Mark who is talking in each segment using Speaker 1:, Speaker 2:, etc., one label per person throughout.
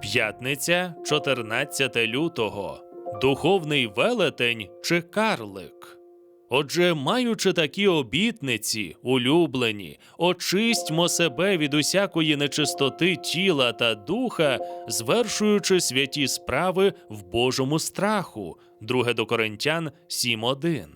Speaker 1: П'ятниця, 14 лютого. Духовний велетень чи карлик. Отже, маючи такі обітниці, улюблені, очистьмо себе від усякої нечистоти тіла та духа, звершуючи святі справи в Божому страху. 2 до Коринтян 7.1.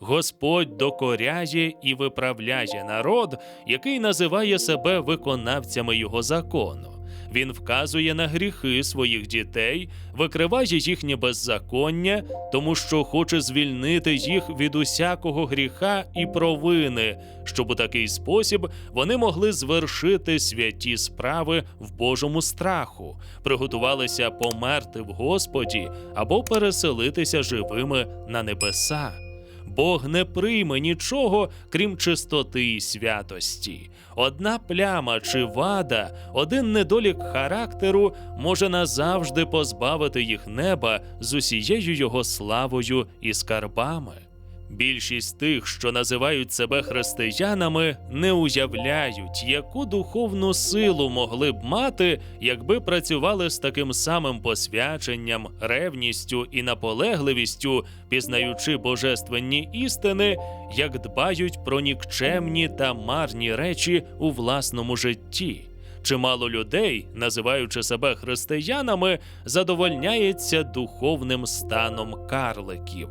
Speaker 1: Господь докоряє і виправляє народ, який називає себе виконавцями його закону. Він вказує на гріхи своїх дітей, викриває їхнє беззаконня, тому що хоче звільнити їх від усякого гріха і провини, щоб у такий спосіб вони могли звершити святі справи в Божому страху, приготувалися померти в Господі або переселитися живими на небеса. Бог не прийме нічого, крім чистоти і святості. Одна пляма чи вада, один недолік характеру може назавжди позбавити їх неба з усією його славою і скарбами. Більшість тих, що називають себе християнами, не уявляють, яку духовну силу могли б мати, якби працювали з таким самим посвяченням, ревністю і наполегливістю, пізнаючи божественні істини, як дбають про нікчемні та марні речі у власному житті. Чимало людей, називаючи себе християнами, задовольняється духовним станом карликів.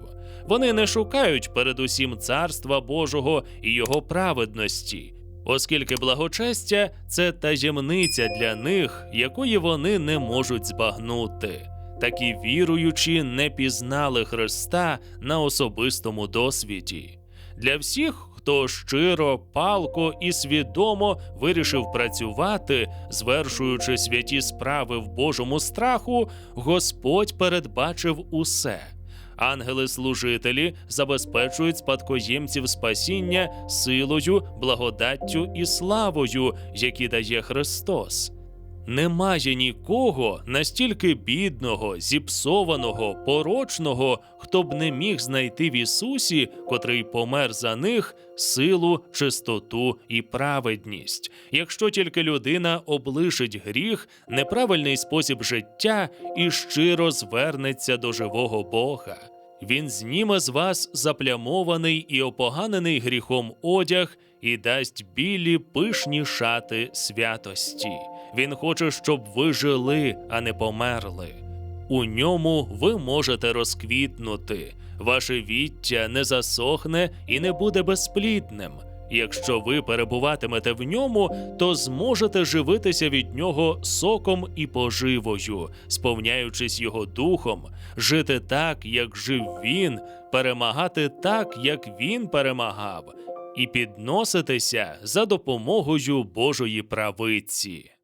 Speaker 1: Вони не шукають передусім царства Божого і його праведності, оскільки благочестя це таємниця для них, якої вони не можуть збагнути. Такі віруючі не пізнали Христа на особистому досвіді. Для всіх, хто щиро, палко і свідомо вирішив працювати, звершуючи святі справи в Божому страху, Господь передбачив усе. Ангели-служителі забезпечують спадкоємців спасіння силою, благодаттю і славою, які дає Христос. Немає нікого настільки бідного, зіпсованого, порочного, хто б не міг знайти в Ісусі, котрий помер за них, силу, чистоту і праведність. Якщо тільки людина облишить гріх, неправильний спосіб життя і щиро звернеться до живого Бога. Він зніме з вас заплямований і опоганений гріхом одяг і дасть білі пишні шати святості. Він хоче, щоб ви жили, а не померли. У ньому ви можете розквітнути, ваше віття не засохне і не буде безплідним. Якщо ви перебуватимете в ньому, то зможете живитися від нього соком і поживою, сповняючись його духом, жити так, як жив він, перемагати так, як він перемагав, і підноситися за допомогою Божої правиці.